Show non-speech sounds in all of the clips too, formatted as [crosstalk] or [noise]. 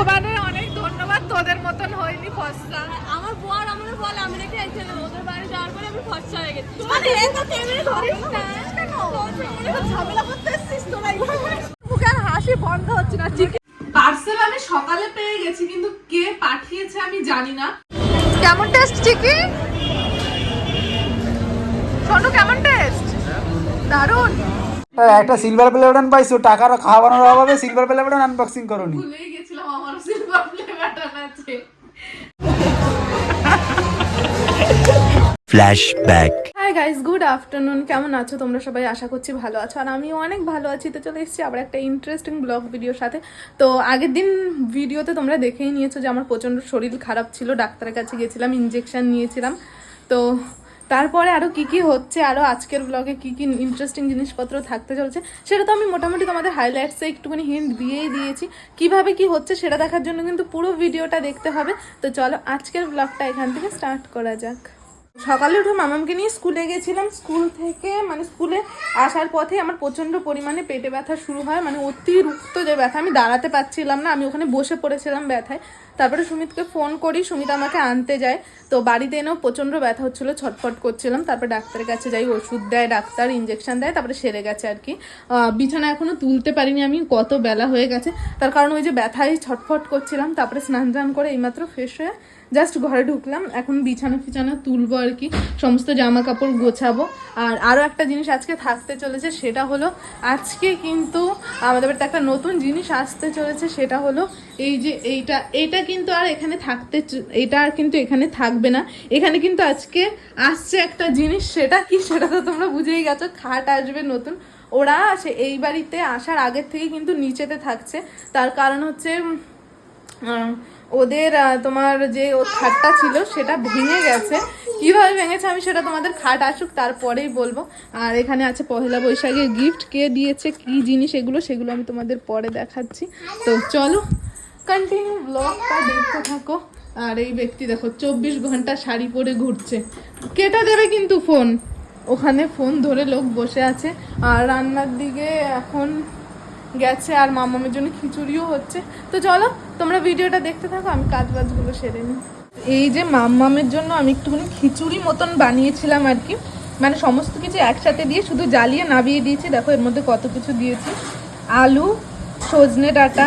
ভগবানের অনেক ধন্যবাদ তোদের মতন হয়নি ফসলা আমার বর আমাকে বলে আমি নাকি একজন ওদের বাড়ি যাওয়ার পরে আমি ফর্সা হয়ে গেছি। মানে এই তো ধরিস না। কেন ঝামেলা করতে এসেছিস তোরা মুখে আর হাসি বন্ধ হচ্ছে না পার্সেল আমি সকালে পেয়ে গেছি কিন্তু কে পাঠিয়েছে আমি জানি না। কেমন টেস্ট চিকি? সোনু কেমন টেস্ট দারুণ। একটা সিলভার প্লে বাটন পাইছো টাকার খাওয়ানোর অভাবে সিলভার প্লে বাটন আনবক্সিং করনি ভুলেই আমার সিলভার প্লে বাটন আছে। Flashback. Hi guys good afternoon কেমন আছো? তোমরা সবাই আশা করছি ভালো আছো। আর আমিও অনেক ভালো আছি। তো চলে এসেছি আবার একটা ইন্টারেস্টিং ব্লগ ভিডিওর সাথে। তো আগের দিন ভিডিওতে তোমরা দেখেই নিয়েছো যে আমার প্রচণ্ড শরীর খারাপ ছিল। ডাক্তারের কাছে গেছিলাম ইঞ্জেকশন নিয়েছিলাম। তো তারপরে আরও কি কি হচ্ছে আরও আজকের ব্লগে কি কি ইন্টারেস্টিং জিনিসপত্র থাকতে চলছে, সেটা তো আমি মোটামুটি তোমাদের হাইলাইটসে একটুখানি হিন্ট দিয়েই দিয়েছি। কীভাবে কি হচ্ছে সেটা দেখার জন্য কিন্তু পুরো ভিডিওটা দেখতে হবে। তো চলো আজকের ব্লগটা এখান থেকে স্টার্ট করা যাক। সকালে উঠে মামামকে নিয়ে স্কুলে গেছিলাম। স্কুল থেকে মানে স্কুলে আসার পথে আমার প্রচণ্ড পরিমাণে পেটে ব্যথা শুরু হয়। মানে অতিরিক্ত যে ব্যথা, আমি দাঁড়াতে পারছিলাম না। আমি ওখানে বসে পড়েছিলাম ব্যথায়। তারপরে সুমিতকে ফোন করি, সুমিত আমাকে আনতে যায়। তো বাড়িতে এনেও প্রচণ্ড ব্যথা হচ্ছিল, ছটফট করছিলাম। তারপর ডাক্তারের কাছে যাই, ওষুধ দেয়, ডাক্তার ইঞ্জেকশন দেয়, তারপরে সেরে গেছে আর কি। বিছানা এখনও তুলতে পারিনি আমি, কত বেলা হয়ে গেছে। তার কারণ ওই যে ব্যথায় ছটফট করছিলাম, তারপরে স্নান টান করে এইমাত্র ফ্রেশ হয়ে জাস্ট ঘরে ঢুকলাম। এখন বিছানা ফিছানা তুলবো আর কি, সমস্ত জামা কাপড় গোছাবো। আর আরও একটা জিনিস আজকে থাকতে চলেছে, সেটা হলো আজকে কিন্তু আমাদের বাড়িতে একটা নতুন জিনিস আসতে চলেছে, সেটা হলো এই যে এইটা এইটা কিন্তু আর এখানে থাকতে এটা আর কিন্তু এখানে থাকবে না। এখানে কিন্তু আজকে আসছে একটা জিনিস, সেটা কি সেটা তো তোমরা বুঝেই গেছো, খাট আসবে নতুন। ওরা সে এই বাড়িতে আসার আগের থেকে কিন্তু নিচেতে থাকছে। তার কারণ হচ্ছে ওদের তোমার যে ও খাটটা ছিল সেটা ভেঙে গেছে। কীভাবে ভেঙেছে আমি সেটা তোমাদের খাট আসুক, তারপরেই বলব। আর এখানে আছে পহেলা বৈশাখের গিফট কে দিয়েছে, কি জিনিস এগুলো, সেগুলো আমি তোমাদের পরে দেখাচ্ছি। তো চলো কন্টিনিউ ব্লগটা দেখতে থাকো। আর এই ব্যক্তি দেখো চব্বিশ ঘণ্টা শাড়ি পরে ঘুরছে। কেটে দেবে কিন্তু ফোন। ওখানে ফোন ধরে লোক বসে আছে। আর রান্নার দিকে এখন গেছে আর মামামের জন্য খিচুড়িও হচ্ছে। তো চলো তোমরা ভিডিওটা দেখতে থাকো আমি কাজ বাজগুলো সেরে নিই। এই যে মামামের জন্য আমি একটুখানি খিচুড়ি মতন বানিয়েছিলাম আর কি। মানে সমস্ত কিছু একসাথে দিয়ে শুধু জ্বালিয়ে নাবিয়ে দিয়েছি। দেখো এর মধ্যে কত কিছু দিয়েছি। আলু সজনে ডাঁটা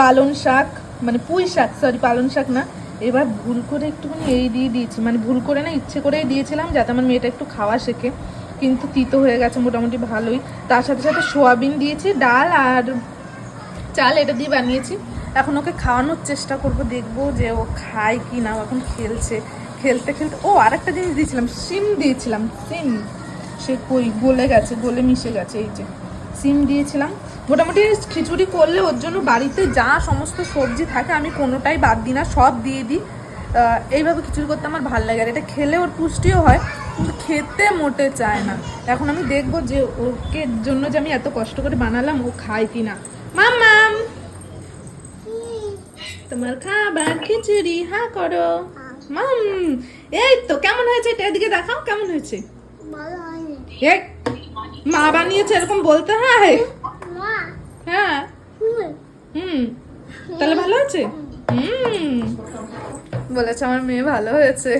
পালং শাক মানে পুঁই শাক সরি পালং শাক না। এবার ভুল করে একটুখানি এই দিয়ে দিয়েছি। মানে ভুল করে না, ইচ্ছে করেই দিয়েছিলাম যাতে আমার মেয়েটা একটু খাওয়া শেখে। কিন্তু তিতো হয়ে গেছে মোটামুটি ভালোই। তার সাথে সাথে সোয়াবিন দিয়েছি, ডাল আর চাল এটা দিয়ে বানিয়েছি। এখন ওকে খাওয়ানোর চেষ্টা করব, দেখব যে ও খায় কি না। এখন খেলছে। খেলতে খেলতে, ও আর একটা জিনিস দিয়েছিলাম, সিম দিয়েছিলাম, সিম। সে কই, গলে গেছে, গলে মিশে গেছে, এই যে। সিম দিয়েছিলাম। মোটামুটি খিচুড়ি করলে ওর জন্য বাড়িতে যা সমস্ত সবজি থাকে আমি কোনোটাই বাদ দিই না সব দিয়ে দিই। এইভাবে খিচুড়ি করতে আমার ভালো লাগে আর এটা খেলে ওর পুষ্টিও হয় কিন্তু খেতে মোটে চায় না। এখন আমি দেখব যে ওকে জন্য যে আমি এত কষ্ট করে বানালাম ও খায় কি না মামাম তোমার খাবার খিচুড়ি হা করো। মাম এই তো কেমন হয়েছে? এটা এদিকে দেখাও কেমন হয়েছে? মা বানিয়েছে এরকম বলতে হয়? হ্যাঁ। হুম। তাহলে ভালো আছে? হুম। বলেছে আমার মেয়ে ভালো হয়েছে।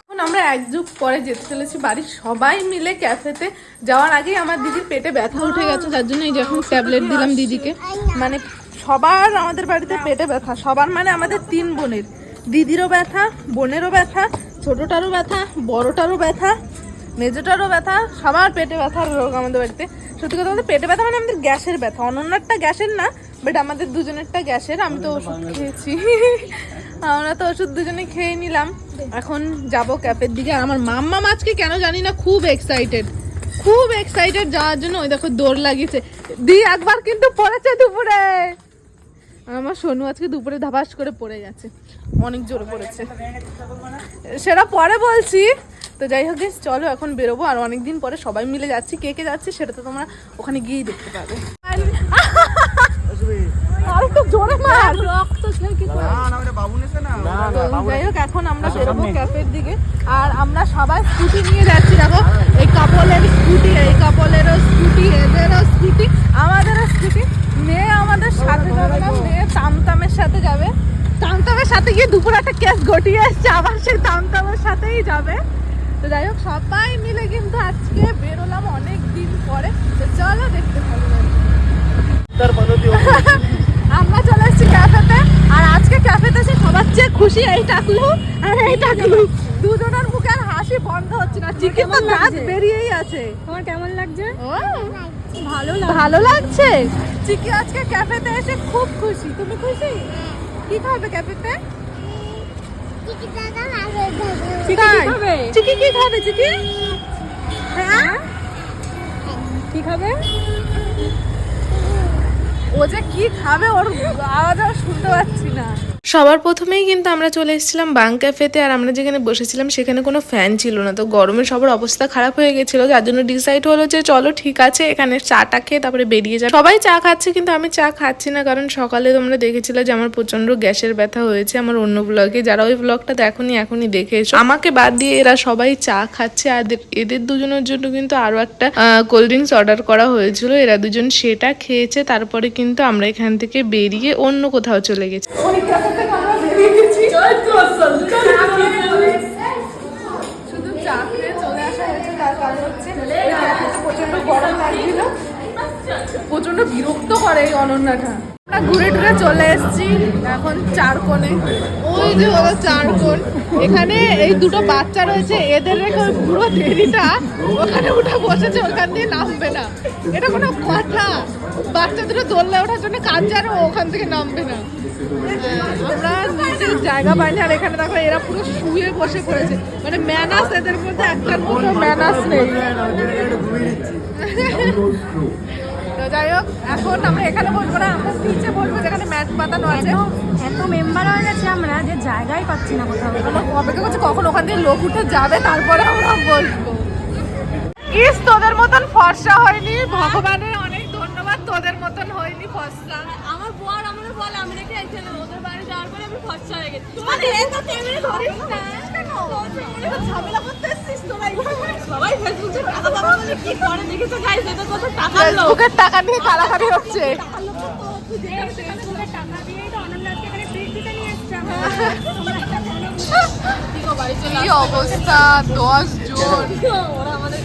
এখন আমরা এক যুগ পরে যেতে চলেছি বাড়ির সবাই মিলে ক্যাফেতে। যাওয়ার আগেই আমার দিদির পেটে ব্যথা উঠে গেছে যার জন্য এই যখন ট্যাবলেট দিলাম দিদিকে। মানে সবার আমাদের বাড়িতে পেটে ব্যথা, সবার মানে আমাদের তিন বোনের। দিদিরও ব্যথা, বোনেরও ব্যথা, ছোটটারও ব্যথা, বড়টারও ব্যথা। মেজোটারও ব্যথা, সবার পেটে ব্যথার রোগ আমাদের বাড়িতে। সত্যি কথা বলতে পেটে ব্যথা মানে আমাদের গ্যাসের ব্যথা। অনন্যারটা গ্যাসের না বাট আমাদের দুজনেরটা গ্যাসের। আমি তো ওষুধ খেয়েছি। আমরা তো ওষুধ দুজনে খেয়ে নিলাম। এখন যাব ক্যাপের দিকে। আমার মাম্মা আজকে কেন জানি না, খুব এক্সাইটেড খুব এক্সাইটেড যাওয়ার জন্য। ওই দেখো, দৌড় লাগিয়েছে। দি, একবার কিন্তু পড়েছে দুপুরে। আমার সোনু আজকে দুপুরে ধাবাস করে পড়ে গেছে। অনেক জোরে পড়েছে। সেটা পরে বলছি। তো যাই হোক guys, চলো এখন বেরোবো। আর অনেকদিন পরে সবাই মিলে যাচ্ছি। কে কে যাচ্ছি সেটা তো তোমরা ওখানে গিয়েই দেখতে পাবে। আর একটু জোরে মার। রক্ত খেয়ে কি যাই হোক এখন আমরা বেরোবো ক্যাফের দিকে। আর আমরা সবাই স্কুটি নিয়ে যাচ্ছি দেখো। এই কাপলের স্কুটি এই কাপলেরও স্কুটি এদেরও স্কুটি আমাদেরও স্কুটি। মেয়ে আমাদের সাথে যাবে না। মেয়ে তামতামের সাথে যাবে। গিয়ে দুপুর একটা কেস ঘটিয়ে এসছে। আবার সেই তামতামের সাথেই যাবে। তো যাই হোক সবাই মিলে কিন্তু আজকে বেরোলাম অনেক দিন পরে। তো চলো দেখতে ভালো [laughs] আমরা চলে এসেছি ক্যাফেতে আর আজকে ক্যাফেতে এসে সবার চেয়ে খুশি এই টাকলু আর এই টাকলু। দুজনের মুখে আর হাসি বন্ধ হচ্ছে না চিকেন তো দাঁত বেরিয়েই আছে। তোমার কেমন লাগছে? ভালো ভালো লাগছে? চিকি আজকে ক্যাফেতে এসে খুব খুশি। তুমি খুশি? কি খাবে ক্যাফেতে? চিকি কি খাবে? চিকি কি খাবে চিকি? হ্যাঁ? খাবে? ও যে কি খাবে ওর আওয়াজ আর শুনতে পাচ্ছি না। সবার প্রথমেই কিন্তু আমরা চলে এসেছিলাম বাং ক্যাফেতে আর আমরা যেখানে বসেছিলাম সেখানে কোনো ফ্যান ছিল না। তো গরমে সবার অবস্থা খারাপ হয়ে গেছিল, যার জন্য ডিসাইড হলো যে চলো ঠিক আছে, এখানে চাটা খেয়ে তারপরে বেরিয়ে যাবে। সবাই চা খাচ্ছে কিন্তু আমি চা খাচ্ছি না, কারণ সকালে তোমরা দেখেছিলে যে আমার প্রচণ্ড গ্যাসের ব্যথা হয়েছে। আমার অন্য ব্লগে যারা ওই ব্লগটা দেখোনি, এখনই দেখে এসো। আমাকে বাদ দিয়ে এরা সবাই চা খাচ্ছে, আর এদের- দুজনের জন্য কিন্তু আরও একটা কোল্ড ড্রিঙ্কস অর্ডার করা হয়েছিল। এরা দুজন সেটা খেয়েছে, তারপরে কিন্তু আমরা এখান থেকে বেরিয়ে অন্য কোথাও চলে গেছি। শুধু চা খেয়ে চলে। আসা হয়েছে তার কারণ হচ্ছে। প্রচণ্ড গরম লাগছিল। প্রচণ্ড বিরক্ত করে এই অনন্যাটা। আমরা ঘুরে টুরে চলে এসেছি এখন চার কোণে ওই যে হলো চার কোণ এখানে এই দুটো বাচ্চা রয়েছে এদের রেখে ওই পুরো দেরিটা ওখানে উঠে বসেছে ওখান দিয়ে নামবে না। এটা কোনো কথা। বাচ্চা দুটো দোললে ওঠার জন্য আর ওখান থেকে নামবে না। আমরা নিজের জায়গা পাইনি আর এখানে দেখো এরা পুরো শুয়ে বসে পড়েছে। মানে ম্যানাস এদের মধ্যে একটা মতো ম্যানাস নেই। তো যাই হোক এখন আমরা এখানে বলব না আমরা নিচে বলব যেখানে ম্যাট পাতানো আছে। এত মেম্বার হয়ে গেছে আমরা যে জায়গায় পাচ্ছি না কোথাও। আমরা অপেক্ষা করছি কখন ওখান থেকে লোক উঠে যাবে তারপরে আমরা বলব ইস তোদের মতন ফর্সা হয়নি ভগবানের তোদের মতন হয়নি ফর্সা আমার বর আমাদের বলে আমি নাকি এখানে ওদের বাড়ি যাওয়ার পরে আমি ফর্সা হয়ে গেছি। মানে এত ক্যামেরা ধরিস না। কেন? তোর ঝামেলা করতে এসেছিস তোরা সবাই ফেসবুকে টাকা পাবো বলে কি করে? দেখেছ গাইস এটা কত টাকা লোক ফেসবুকের টাকা নিয়ে কালাকারি হচ্ছে। টাকা দিয়ে তো অনন্যাকে এখানে বৃষ্টিতে নিয়ে এসছে কি অবস্থা? দশ জন। ওরা আমাদের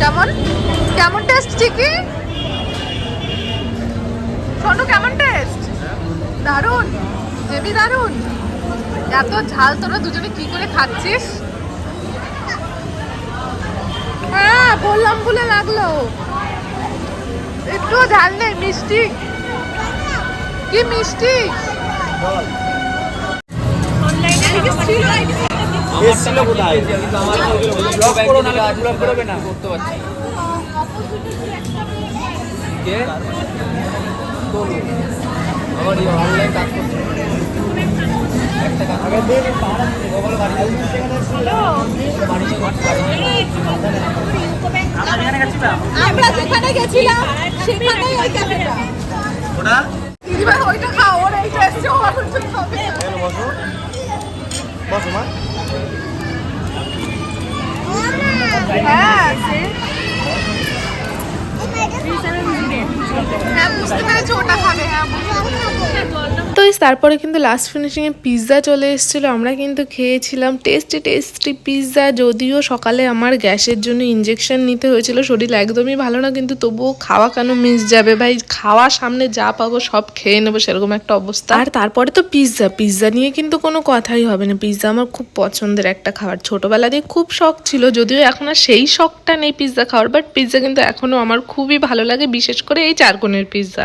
কেমন? কেমন টেস্ট চিকি? শোনো কেমন টেস্ট দারুণ হেবি দারুণ এত ঝাল তোরা দুজনে কি করে খাচ্ছিস? হ্যাঁ বললাম বলে লাগল। একটু ঝাল নেই মিষ্টি। কি মিষ্টি? এসছিল কোথায়? ব্লক করো না ব্লক করবে না। করতে পারছি কে? আমার এই অনলাইন কাজ করছে। একটা কাজ আমরা যেখানে গেছিলাম সেখানেই ওই ক্যাফেটা দিদিভাই ওইটা খাও ওর এইটা এসছে ওর ওইটা খাবে। হ্যাঁ সে হ্যাঁ বুঝতে পেরেছি ওটা খাবে হ্যাঁ এই তারপরে কিন্তু লাস্ট ফিনিশিংয়ে পিৎজা চলে এসেছিল। আমরা কিন্তু খেয়েছিলাম টেস্টি টেস্টি পিৎজা যদিও সকালে আমার গ্যাসের জন্য ইঞ্জেকশন নিতে হয়েছিল। শরীর একদমই ভালো না, কিন্তু তবুও খাওয়া কেন মিস যাবে ভাই? খাওয়া সামনে যা পাবো সব খেয়ে নেব, সেরকম একটা অবস্থা। আর তারপরে তো পিৎজা পিৎজা নিয়ে কিন্তু কোনো কথাই হবে না। পিৎজা আমার খুব পছন্দের একটা খাবার। ছোটবেলা দিয়ে খুব শখ ছিল, যদিও এখন আর সেই শখটা নেই পিৎজা খাওয়ার বাট পিৎজা কিন্তু এখনও আমার খুবই ভালো লাগে, বিশেষ করে এই চারকোণের পিৎজা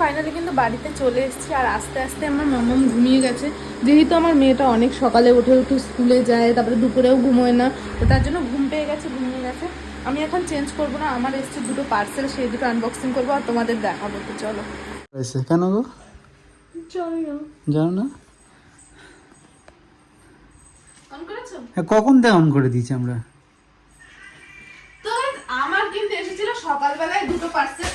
ফাইনালি কিন্তু বাড়িতে চলে এসেছি আর আস্তে আস্তে আমার মামাম ঘুমিয়ে গেছে। যেহেতু আমার মেয়েটা অনেক সকালে উঠে উঠে স্কুলে যায় তারপরে দুপুরেও ঘুমোয় না তো তার জন্য ঘুম পেয়ে গেছে ঘুমিয়ে গেছে। আমি এখন চেঞ্জ করব না আমার এসছে দুটো পার্সেল সেই দুটো আনবক্সিং করব আর তোমাদের দেখাবো তো চলো। কেন গো? জানো না। অন হ্যাঁ কখন থেকে অন করে দিয়েছি আমরা? তো আমার কিন্তু এসেছিল সকালবেলায় দুটো পার্সেল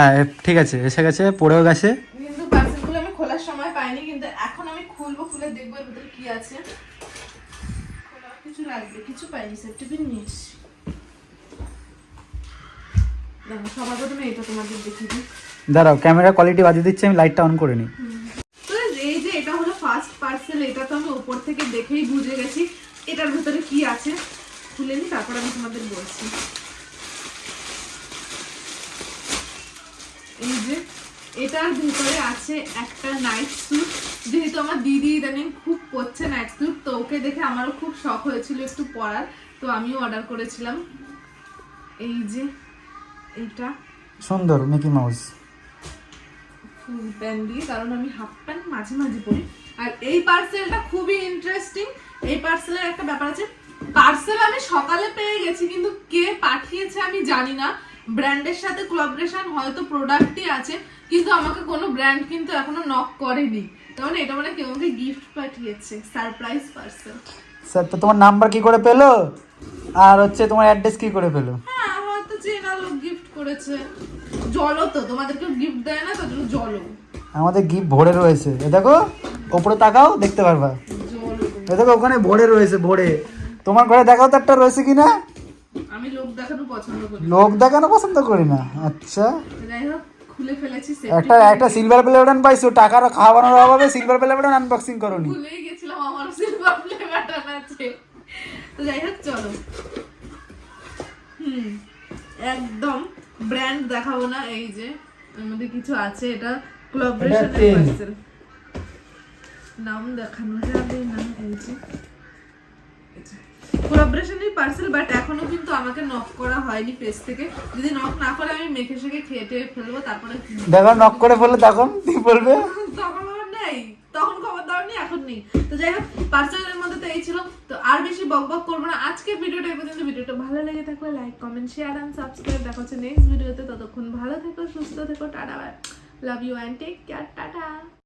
হ্যাঁ ঠিক আছে এসে গেছে পড়েও গেছে। কিন্তু পার্সেলগুলো আমি খোলার সময় পাইনি কিন্তু এখন আমি খুলবো খুলে দেখব এর ভিতরে কি আছে। কিছু লাগবে কিছু পাইনি সেফটি পিন সবার প্রথমে এটা তোমাদের দেখিয়ে দিই। দাঁড়াও ক্যামেরা কোয়ালিটি বাজিয়ে দিচ্ছি আমি লাইটটা অন করে নিই এই যে এটা হলো ফার্স্ট পার্সেল এটা তো আমি উপর থেকে দেখেই বুঝে গেছি এটার ভিতরে কি আছে। খুলে নি তারপর আমি তোমাদের বলছি। এই যে এটার ভিতরে আছে একটা নাইট স্যুট যেহেতু আমার দিদি ইদানিং খুব পরছে নাইট স্যুট তো ওকে দেখে আমারও খুব শখ হয়েছিল একটু পরার। তো আমিও অর্ডার করেছিলাম। এই যে এটা সুন্দর মিকি মাউস। ফুল প্যান্ট দিয়ে কারণ আমি হাফ প্যান্ট মাঝে মাঝে পরি। আর এই পার্সেলটা খুবই ইন্টারেস্টিং এই পার্সেলের একটা ব্যাপার আছে পার্সেল আমি সকালে পেয়ে গেছি কিন্তু কে পাঠিয়েছে আমি জানি না। ব্র্যান্ডের সাথে কোলাবরেশন হয়তো প্রোডাক্টই আছে কিন্তু আমাকে কোনো ব্র্যান্ড কিন্তু এখনও নক করেনি। তার মানে এটা মানে কেউ আমাকে গিফট পাঠিয়েছে সারপ্রাইজ পার্সেল স্যার তো তোমার নাম্বার কি করে পেল? আর হচ্ছে তোমার অ্যাড্রেস কি করে পেল? হ্যাঁ আমার তো চেনা লোক গিফট করেছে। জলও তো তোমাদেরকে গিফট দেয় না তাদের জলও। আমাদের গিফট ভরে রয়েছে। এ দেখো ওপরে তাকাও দেখতে পারবা। এ দেখো ওখানে ভরে রয়েছে ভরে। তোমার ঘরে দেখাও তো একটা রয়েছে কিনা? আমি লোক দেখানো পছন্দ করি। লোক দেখানো পছন্দ করি না। আচ্ছা। যাই হোক খুলে ফেলেছি একটা একটা সিলভার প্লে বাটন পাইছো টাকার খাওয়ানোর অভাবে সিলভার প্লে বাটন আনবক্সিং করনি। ভুলেই গেছিলাম আমার সিলভার প্লে বাটন আছে। তো যাই হোক চলো। হুম একদম ব্র্যান্ড দেখাবো না এই যে মধ্যে কিছু আছে এটা কোলাবরেশনের pen। নাম দেখানো যাবে না এই যে। কোলাবরেশনের পার্সেল বাট এখনও কিন্তু আমাকে নক করা হয়নি পেজ থেকে। যদি নক না করে আমি মেখে খেয়ে টেয়ে ফেলব তারপরে দেখো নক করে ফেললে তখন বলবে? [laughs] তখন আমার নেই। তখন খবর দেওয়ার নেই এখন নেই। তো যাই হোক পার্সেলের মধ্যে তো এই ছিল। তো আর বেশি বক বক করব না। আজকের ভিডিওটা এই পর্যন্ত। ভিডিওটা ভালো লেগে থাকলে like comment share and subscribe দেখা হচ্ছে নেক্সট ভিডিওতে ততক্ষণ ভালো থেকো সুস্থ থেকো tata bye love you and take care tata.